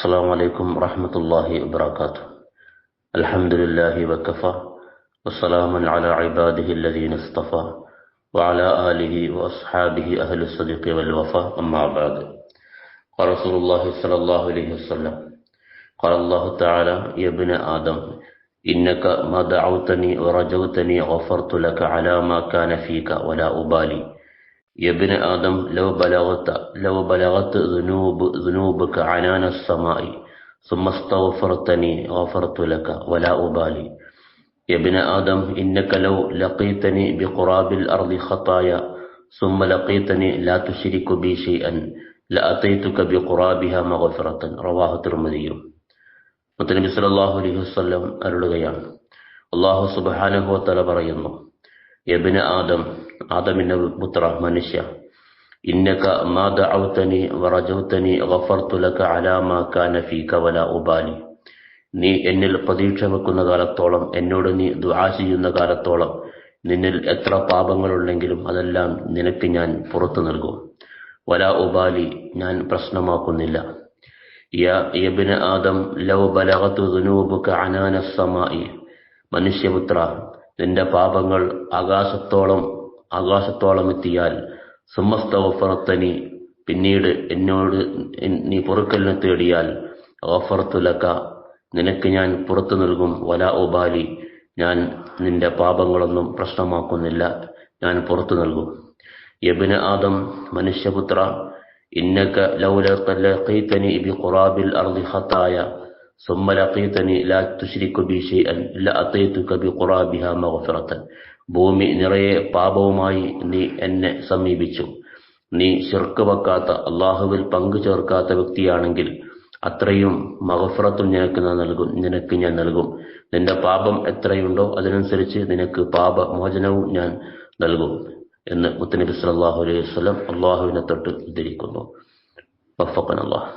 السلام عليكم ورحمة الله وبركاته الحمد لله وكفى وسلام على عباده الذين اصطفى وعلى آله وأصحابه أهل الصدق والوفاء أما بعد قال رسول الله صلى الله عليه وسلم قال الله تعالى يا ابن آدم إنك ما دعوتني ورجوتني غفرت لك على ما كان فيك ولا أبالي يا ابن آدم لو بلغت لو بلغت ذنوب ذنوبك عنان السماء ثم استغفرتني غفرت لك ولا أبالي يا ابن آدم إنك لو لقيتني بقراب الأرض خطايا ثم لقيتني لا تشرك بي شيئا لأتيتك بقرابها مغفرة رواه الترمذي മുത്തനബി സല്ലല്ലാഹു അലൈഹി വസല്ലം അരുളുകയാണ് അള്ളാഹു സുബ്ഹാനഹു വതആല പറയുന്നു യബ്ന ആദം ആദമിന്റെ പുത്ര മനുഷ്യ ഇന്നക മാ ദഅവതനി വറജൗതനി ഗഫർതു ലക അലാ മാ ഉബാലി നീ എന്നിൽ പ്രതീക്ഷ വെക്കുന്ന കാലത്തോളം എന്നോട് നീ ദുആ ചെയ്യുന്ന കാലത്തോളം നിന്നിൽ എത്ര പാപങ്ങളുണ്ടെങ്കിലും അതെല്ലാം നിനക്ക് ഞാൻ പുറത്തു നൽകും. വല ഉബാലി ഞാൻ പ്രശ്നമാക്കുന്നില്ല. യബ്ന ആദം ലൗ ബലഗതു മനുഷ്യപുത്ര നിന്റെ പാപങ്ങൾ ആകാശത്തോളം ആകാശത്തോളം എത്തിയാൽ സുമസ്തവഫറത്തനി പിന്നീട് എന്നോട് നീ പൊറുക്കലിനെ തേടിയാൽ ഓഫറത്തുലക്ക നിനക്ക് ഞാൻ പുറത്തു നൽകും വല ഒബാലി ഞാൻ നിന്റെ പാപങ്ങളൊന്നും പ്രശ്നമാക്കുന്നില്ല ഞാൻ പുറത്തു നൽകും. യബിന് ആദം മനുഷ്യപുത്ര ഇന്നക ലൗല ബി ഖുറാബിൽ അർദിഹത്തായ ثم لقيتني لا تشرك بي شيئا لأتيتك بقرابها مغفرة ഭൂമി നിറയെ പാപവുമായി നീ എന്നെ സമീപിച്ചു നീ ശിർക്ക് വെക്കാത്ത അള്ളാഹുവിൽ പങ്കു ചേർക്കാത്ത വ്യക്തിയാണെങ്കിൽ അത്രയും മഹഫറത്തും നിനക്ക് നൽകും നിനക്ക് ഞാൻ നൽകും നിന്റെ പാപം എത്രയുണ്ടോ അതിനനുസരിച്ച് നിനക്ക് പാപമോചനവും ഞാൻ നൽകും എന്ന് മുത്തനബി സല്ലല്ലാഹു അലൈഹി വസല്ലം അള്ളാഹുവിനെ തൊട്ട് ഉദ്ധരിക്കുന്നു വഫഖന അല്ലാഹ്